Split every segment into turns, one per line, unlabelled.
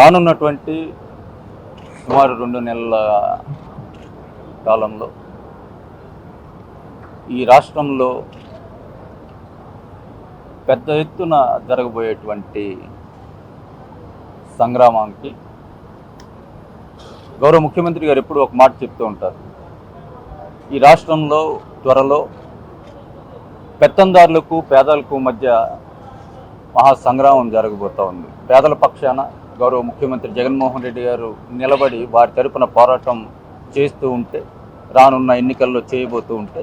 రానున్నటువంటి సుమారు రెండు నెలల కాలంలో ఈ రాష్ట్రంలో పెద్ద ఎత్తున జరగబోయేటువంటి సంగ్రామానికి గౌరవ ముఖ్యమంత్రి గారు ఎప్పుడు ఒక మాట చెప్తూ ఉంటారు. ఈ రాష్ట్రంలో త్వరలో పెత్తందారులకు పేదలకు మధ్య మహా సంగ్రామం జరగబోతూ ఉంది. పేదల పక్షాన గౌరవ ముఖ్యమంత్రి జగన్మోహన్ రెడ్డి గారు నిలబడి వారి తరపున పోరాటం చేస్తూ ఉంటే రానున్న ఎన్నికల్లో చేయబోతూ ఉంటే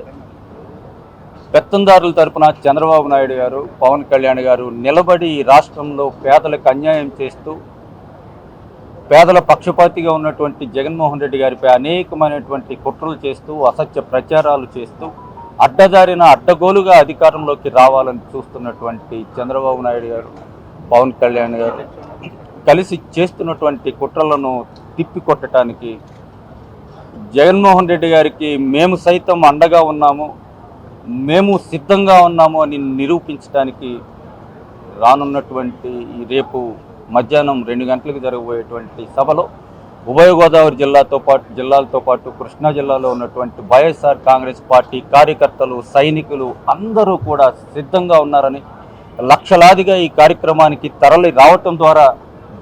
పెత్తందారుల తరపున చంద్రబాబు నాయుడు గారు పవన్ కళ్యాణ్ గారు నిలబడి ఈ రాష్ట్రంలో పేదలకు అన్యాయం చేస్తూ పేదల పక్షపాతిగా ఉన్నటువంటి జగన్మోహన్ రెడ్డి గారిపై అనేకమైనటువంటి కుట్రలు చేస్తూ అసత్య ప్రచారాలు చేస్తూ అడ్డదారిన అడ్డగోలుగా అధికారంలోకి రావాలని చూస్తున్నటువంటి చంద్రబాబు నాయుడు గారు పవన్ కళ్యాణ్ గారు కలిసి చేస్తున్నటువంటి కుట్రలను తిప్పికొట్టడానికి జగన్మోహన్ రెడ్డి గారికి మేము సైతం అండగా ఉన్నాము మేము సిద్ధంగా ఉన్నాము అని నిరూపించడానికి రానున్నటువంటి ఈ రేపు మధ్యాహ్నం రెండు గంటలకు జరగబోయేటువంటి సభలో ఉభయ గోదావరి జిల్లాతో పాటు జిల్లాలతో పాటు కృష్ణా జిల్లాలో ఉన్నటువంటి వైఎస్ఆర్ కాంగ్రెస్ పార్టీ కార్యకర్తలు సైనికులు అందరూ కూడా సిద్ధంగా ఉన్నారని లక్షలాదిగా ఈ కార్యక్రమానికి తరలి రావటం ద్వారా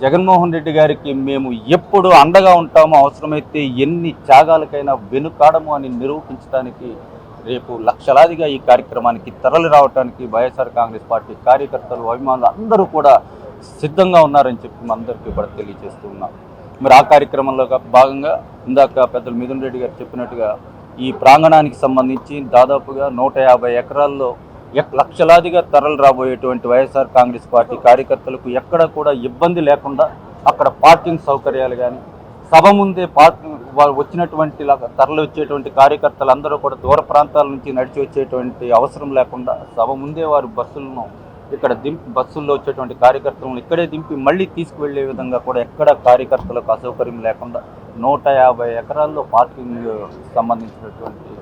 జగన్మోహన్ రెడ్డి గారికి మేము ఎప్పుడు అండగా ఉంటామో అవసరమైతే ఎన్ని త్యాగాలకైనా వెనుకాడము అని నిరూపించడానికి రేపు లక్షలాదిగా ఈ కార్యక్రమానికి తరలి రావడానికి వైఎస్ఆర్ కాంగ్రెస్ పార్టీ కార్యకర్తలు అభిమానులు అందరూ కూడా సిద్ధంగా ఉన్నారని చెప్పి అందరికీ కూడా తెలియజేస్తూ ఉన్నాం. మరి ఆ కార్యక్రమంలో భాగంగా ఇందాక పెద్దలు మిథున్ రెడ్డి గారు చెప్పినట్టుగా ఈ ప్రాంగణానికి సంబంధించి దాదాపుగా నూట యాభై ఎకరాల్లో లక్షలాదిగా తరలు రాబోయేటువంటి వైఎస్ఆర్ కాంగ్రెస్ పార్టీ కార్యకర్తలకు ఎక్కడ కూడా ఇబ్బంది లేకుండా అక్కడ పార్కింగ్ సౌకర్యాలు కానీ సభ ముందే పార్కింగ్ వారు వచ్చినటువంటి తరలి వచ్చేటువంటి కార్యకర్తలు అందరూ కూడా దూర ప్రాంతాల నుంచి నడిచి వచ్చేటువంటి అవసరం లేకుండా సభ ముందే వారు బస్సులను ఇక్కడ దింపి బస్సుల్లో వచ్చేటువంటి కార్యకర్తలను ఇక్కడే దింపి మళ్ళీ తీసుకువెళ్ళే విధంగా కూడా ఎక్కడ కార్యకర్తలకు అసౌకర్యం లేకుండా నూట యాభై ఎకరాల్లో పార్కింగ్ సంబంధించినటువంటి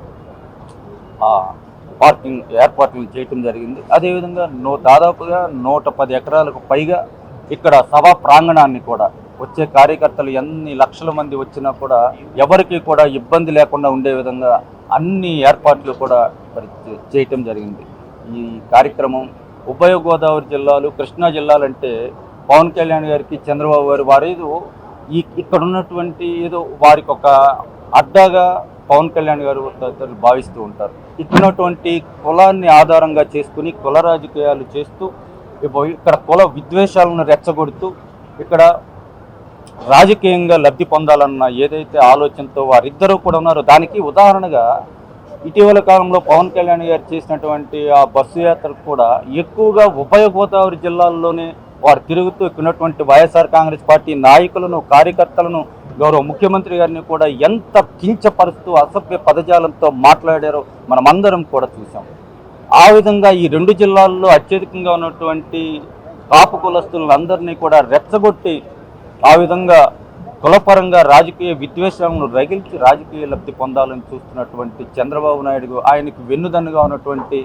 పార్కింగ్ ఏర్పాట్లు చేయటం జరిగింది. అదేవిధంగా నూ దాదాపుగా నూట పది ఎకరాలకు పైగా ఇక్కడ సభా ప్రాంగణాన్ని కూడా వచ్చే కార్యకర్తలు ఎన్ని లక్షల మంది వచ్చినా కూడా ఎవరికి కూడా ఇబ్బంది లేకుండా ఉండే విధంగా అన్ని ఏర్పాట్లు కూడా చేయటం జరిగింది. ఈ కార్యక్రమం ఉభయ గోదావరి జిల్లాలు కృష్ణా జిల్లాలంటే పవన్ కళ్యాణ్ గారికి చంద్రబాబు గారు వారు ఏదో ఈ ఇక్కడ ఉన్నటువంటి ఏదో వారికి ఒక అడ్డాగా పవన్ కళ్యాణ్ గారు తదితరులు భావిస్తూ ఉంటారు. ఇచ్చినటువంటి కులాన్ని ఆధారంగా చేసుకుని కుల రాజకీయాలు చేస్తూ ఇక్కడ కుల విద్వేషాలను రెచ్చగొడుతూ ఇక్కడ రాజకీయంగా లబ్ధి పొందాలన్న ఏదైతే ఆలోచనతో వారిద్దరూ కూడా ఉన్నారో దానికి ఉదాహరణగా ఇటీవల కాలంలో పవన్ కళ్యాణ్ గారు చేసినటువంటి ఆ బస్సు యాత్రకు కూడా ఎక్కువగా ఉభయ గోదావరి జిల్లాల్లోనే వారు తిరుగుతూ ఇక్కడ ఉన్నటువంటి వైఎస్ఆర్ కాంగ్రెస్ పార్టీ నాయకులను కార్యకర్తలను గౌరవ ముఖ్యమంత్రి గారిని కూడా ఎంత కించపరుస్తూ అసభ్య పదజాలంతో మాట్లాడారో మనమందరం కూడా చూసాం ఆ విధంగా ఈ రెండు జిల్లాల్లో అత్యధికంగా ఉన్నటువంటి కాపు కులస్తులందరినీ కూడా రెచ్చగొట్టి ఆ విధంగా కులపరంగా రాజకీయ విద్వేషాలను రగిల్చి రాజకీయ లబ్ధి పొందాలని చూస్తున్నటువంటి చంద్రబాబు నాయుడు ఆయనకు వెన్నుదన్నుగా ఉన్నటువంటి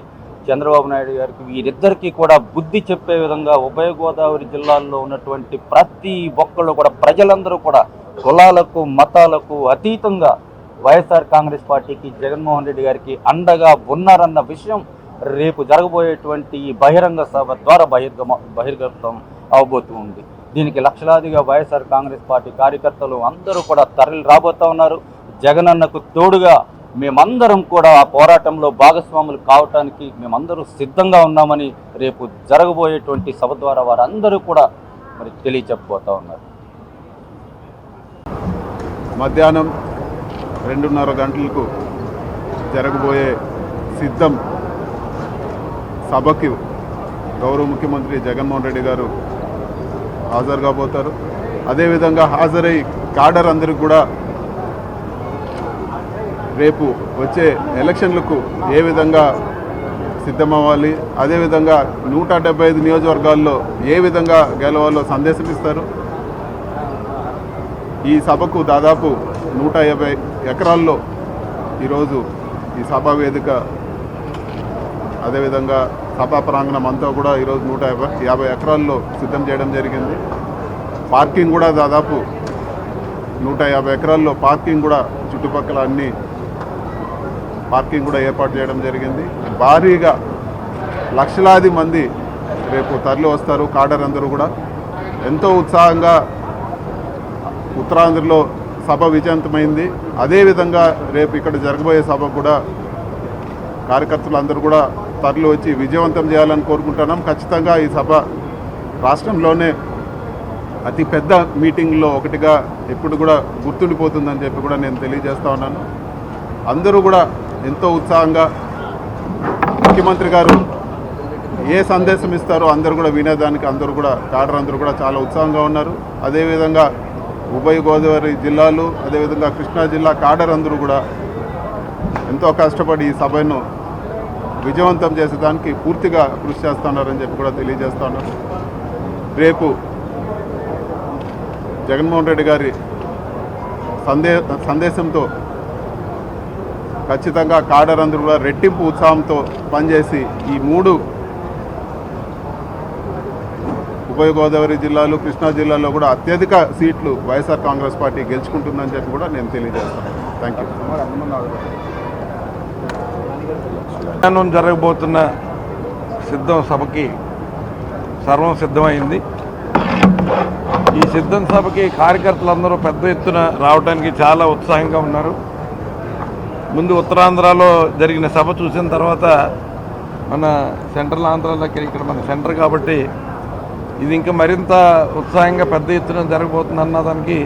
చంద్రబాబు నాయుడు గారికి వీరిద్దరికీ కూడా బుద్ధి చెప్పే విధంగా ఉభయ గోదావరి జిల్లాల్లో ఉన్నటువంటి ప్రతి ఒక్కళ్ళు కూడా ప్రజలందరూ కూడా కులాలకు మతాలకు అతీతంగా వైఎస్ఆర్ కాంగ్రెస్ పార్టీకి జగన్మోహన్ రెడ్డి గారికి అండగా ఉన్నారన్న విషయం రేపు జరగబోయేటువంటి ఈ బహిరంగ సభ ద్వారా బహిర్గమ బహిర్గతం అవబోతూ ఉంది. దీనికి లక్షలాదిగా వైఎస్ఆర్ కాంగ్రెస్ పార్టీ కార్యకర్తలు అందరూ కూడా తరలి రాబోతా ఉన్నారు. జగనన్నకు తోడుగా మేమందరం కూడా ఆ పోరాటంలో భాగస్వాములు కావటానికి మేమందరూ సిద్ధంగా ఉన్నామని రేపు జరగబోయేటువంటి సభ ద్వారా వారందరూ కూడా మరి తెలియచెప్పబోతా ఉన్నారు.
మధ్యాహ్నం రెండున్నర గంటలకు జరగబోయే సిద్ధం సభకి గౌరవ ముఖ్యమంత్రి జగన్మోహన్ రెడ్డి గారు హాజరు కాబోతారు అదేవిధంగా హాజరై కాడర్ అందరికి కూడా రేపు వచ్చే ఎలక్షన్లకు ఏ విధంగా సిద్ధమవ్వాలి అదేవిధంగా నూట డెబ్బై ఐదు నియోజకవర్గాల్లో ఏ విధంగా గెలవాలో సందేశం ఇస్తారు ఈ సభకు దాదాపు నూట యాభై ఎకరాల్లో ఈరోజు ఈ సభా వేదిక అదేవిధంగా సభా ప్రాంగణం అంతా కూడా ఈరోజు నూట యాభై యాభై ఎకరాల్లో సిద్ధం చేయడం జరిగింది. పార్కింగ్ కూడా దాదాపు నూట యాభై ఎకరాల్లో పార్కింగ్ కూడా చుట్టుపక్కల అన్ని పార్కింగ్ కూడా ఏర్పాటు చేయడం జరిగింది. భారీగా లక్షలాది మంది రేపు తరలి వస్తారు కాడర్ అందరూ కూడా. ఎంతో ఉత్సాహంగా ఉత్తరాంధ్రలో సభ విజయంతమైంది అదేవిధంగా రేపు ఇక్కడ జరగబోయే సభ కూడా కార్యకర్తలు అందరూ కూడా తరలి వచ్చి విజయవంతం చేయాలని కోరుకుంటున్నాం. ఖచ్చితంగా ఈ సభ రాష్ట్రంలోనే అతి పెద్ద మీటింగ్లో ఒకటిగా ఎప్పుడు కూడా గుర్తుండిపోతుందని చెప్పి కూడా నేను తెలియజేస్తా ఉన్నాను. అందరూ కూడా ఎంతో ఉత్సాహంగా ముఖ్యమంత్రి గారు ఏ సందేశం ఇస్తారో అందరూ కూడా వినేదానికి అందరూ కూడా కాడర్ అందరూ కూడా చాలా ఉత్సాహంగా ఉన్నారు. అదేవిధంగా ఉభయ గోదావరి జిల్లాలు అదేవిధంగా కృష్ణా జిల్లా కాడర్ అందరూ కూడా ఎంతో కష్టపడి ఈ సభను విజయవంతం చేసేదానికి పూర్తిగా కృషి చేస్తున్నారని చెప్పి కూడా తెలియజేస్తున్నారు రేపు జగన్మోహన్ రెడ్డి గారి సందే సందేశంతో ఖచ్చితంగా కాడర్ అందరూ కూడా రెట్టింపు ఉత్సాహంతో పనిచేసి ఈ మూడు ఉభయ గోదావరి జిల్లాలు కృష్ణా జిల్లాలో కూడా అత్యధిక సీట్లు వైఎస్ఆర్ కాంగ్రెస్ పార్టీ గెలుచుకుంటుందని చెప్పి కూడా నేను తెలియజేస్తాను. థ్యాంక్ యూ
జరగబోతున్న సిద్ధం సభకి సర్వం సిద్ధమైంది. ఈ సిద్ధం సభకి కార్యకర్తలందరూ పెద్ద ఎత్తున రావడానికి చాలా ఉత్సాహంగా ఉన్నారు. ముందు ఉత్తరాంధ్రలో జరిగిన సభ చూసిన తర్వాత మన సెంట్రల్ ఆంధ్రాలోకి ఇక్కడ మన సెంటర్ కాబట్టి ఇది ఇంకా మరింత ఉత్సాహంగా పెద్ద ఎత్తున జరగబోతుంది అన్నదానికి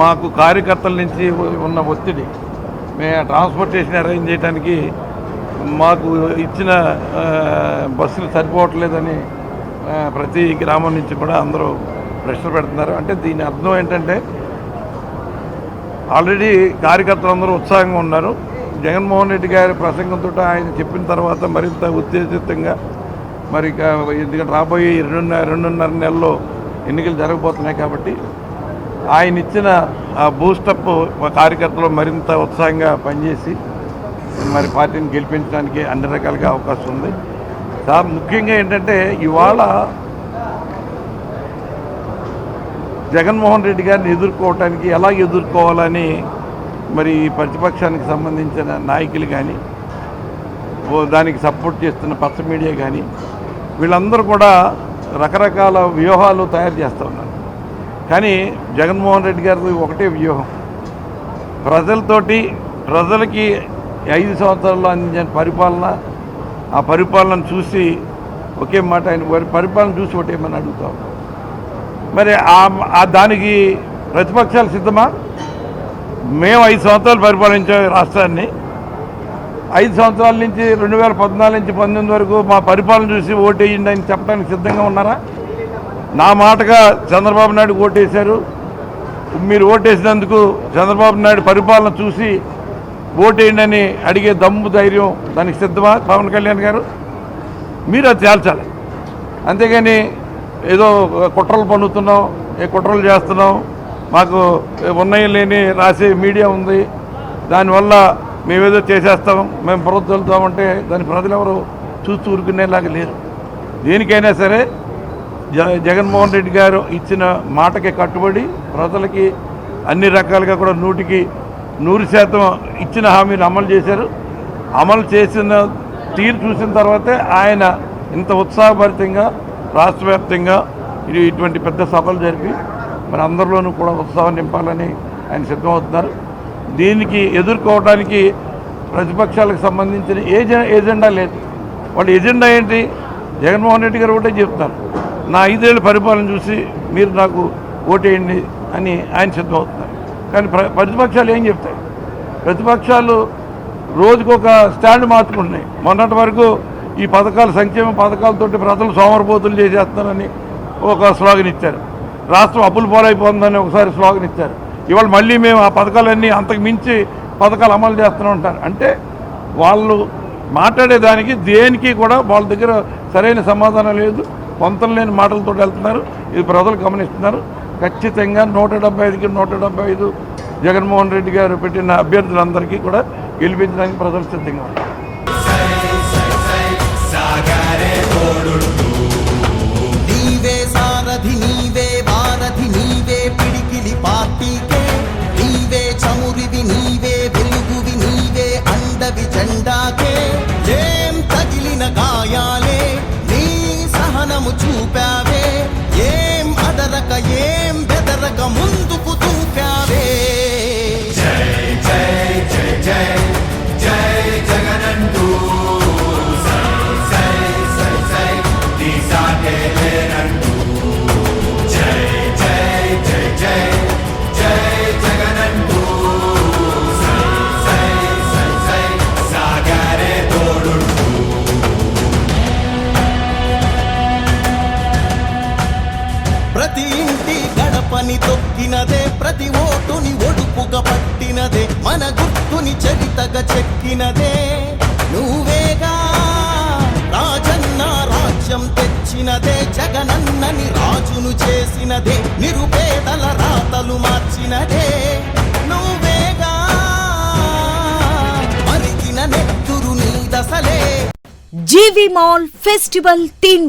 మాకు కార్యకర్తల నుంచి ఉన్న ఒత్తిడి. మేము ట్రాన్స్పోర్టేషన్ అరేంజ్ చేయడానికి మాకు ఇచ్చిన బస్సులు సరిపోవట్లేదని ప్రతి గ్రామం నుంచి కూడా అందరూ ప్రశ్న పెడుతున్నారు. అంటే దీని అర్థం ఏంటంటే ఆల్రెడీ కార్యకర్తలు అందరూ ఉత్సాహంగా ఉన్నారు. జగన్మోహన్ రెడ్డి గారి ప్రసంగంతో ఆయన చెప్పిన తర్వాత మరింత ఉత్తేజితంగా మరి ఇక ఎందుకంటే రాబోయే రెండున్నర రెండున్నర నెలల్లో ఎన్నికలు జరగబోతున్నాయి కాబట్టి ఆయన ఇచ్చిన ఆ బూస్టప్ కార్యకర్తలు మరింత ఉత్సాహంగా పనిచేసి మరి పార్టీని గెలిపించడానికి అన్ని రకాలుగా అవకాశం ఉంది. సార్ ముఖ్యంగా ఏంటంటే ఇవాళ జగన్మోహన్ రెడ్డి గారిని ఎదుర్కోవటానికి ఎలా ఎదుర్కోవాలని మరి ప్రతిపక్షానికి సంబంధించిన నాయకులు కానీ దానికి సపోర్ట్ చేస్తున్న పచ్చ మీడియా కానీ వీళ్ళందరూ కూడా రకరకాల వ్యూహాలు తయారు చేస్తూ ఉన్నారు. కానీ జగన్మోహన్ రెడ్డి గారిది ఒకటే వ్యూహం. ప్రజలతోటి ప్రజలకి ఐదు సంవత్సరాల్లో అందించిన పరిపాలన ఆ పరిపాలన చూసి ఒకే మాట ఆయన వారి పరిపాలన చూసి ఒకటేమని అడుగుతాం మరి ఆ- దానికి ప్రతిపక్షాలు సిద్ధమా? మేము ఐదు సంవత్సరాలు పరిపాలించే రాష్ట్రాన్ని ఐదు సంవత్సరాల నుంచి రెండు వేల పద్నాలుగు నుంచి పంతొమ్మిది వరకు మా పరిపాలన చూసి ఓటేయండి అని చెప్పడానికి సిద్ధంగా ఉన్నారా? నా మాటగా చంద్రబాబు నాయుడు ఓటేశారు. మీరు ఓటేసినందుకు చంద్రబాబు నాయుడు పరిపాలన చూసి ఓటేయండి అని అడిగే దమ్ము ధైర్యం దానికి సిద్ధమా పవన్ కళ్యాణ్ గారు? మీరు అది తేల్చాలి. అంతేగాని ఏదో కుట్రలు పన్నుతున్నాం ఏ కుట్రలు చేస్తున్నాం మాకు ఉన్నాయి లేని రాసే మీడియా ఉంది. దానివల్ల మేమేదో చేసేస్తాం మేము ప్రభుత్వం వెళ్తామంటే దాని ప్రజలు ఎవరు చూస్తూ ఊరుకునేలాగా లేరు. దేనికైనా సరే జ జగన్మోహన్ రెడ్డి గారు ఇచ్చిన మాటకి కట్టుబడి ప్రజలకి అన్ని రకాలుగా కూడా నూటికి నూరు శాతం ఇచ్చిన హామీని అమలు చేశారు. అమలు చేసిన తీరు చూసిన తర్వాతే ఆయన ఇంత ఉత్సాహభరితంగా రాష్ట్ర వ్యాప్తంగా ఇటువంటి పెద్ద సభలు జరిపి మరి అందరిలోనూ కూడా ఉత్సాహం నింపాలని ఆయన సిద్ధమవుతున్నారు. దీనికి ఎదుర్కోవడానికి ప్రతిపక్షాలకు సంబంధించిన ఏజె ఎజెండా లేదు. వాళ్ళ ఎజెండా ఏంటి? జగన్మోహన్ రెడ్డి గారు ఒకటే చెప్తారు. నా ఐదేళ్ళ పరిపాలన చూసి మీరు నాకు ఓటేయండి అని ఆయన సిద్ధమవుతున్నారు. కానీ ప్ర ప్రతిపక్షాలు ఏం చెప్తాయి? ప్రతిపక్షాలు రోజుకొక స్టాండ్ మార్చుకుంటున్నాయి. మొన్నటి వరకు ఈ పథకాలు సంక్షేమ పథకాలతోటి ప్రజలు సోమరపోతులు చేసేస్తున్నారని ఒక స్లోగన్ ఇచ్చారు. రాష్ట్రం అప్పులు పోలైపోతుందని ఒకసారి స్లోగన్ ఇచ్చారు. ఇవాళ మళ్ళీ మేము ఆ పథకాలన్నీ అంతకు మించి పథకాలు అమలు చేస్తూనే ఉంటారు. అంటే వాళ్ళు మాట్లాడేదానికి దేనికి కూడా వాళ్ళ దగ్గర సరైన సమాధానం లేదు. పొంతం లేని మాటలతో వెళ్తున్నారు. ఇది ప్రజలు గమనిస్తున్నారు. ఖచ్చితంగా నూట డెబ్బై ఐదుకి నూట డెబ్బై ఐదు జగన్మోహన్ రెడ్డి గారు పెట్టిన అభ్యర్థులందరికీ కూడా గెలిపించడానికి ప్రజలు సిద్ధంగా ఉన్నారు.
dark చరితగా చెక్కినదే. నువ్వేగా రాజన్న రాజ్యం తెచ్చినదే. జగనన్నని రాజును చేసినదే. నిరుపేదల రాతలు మార్చినదే. నువ్వేగా మరిగిన నెత్తురు నీ దశలే.
జీవి మాల్ ఫెస్టివల్ తీన్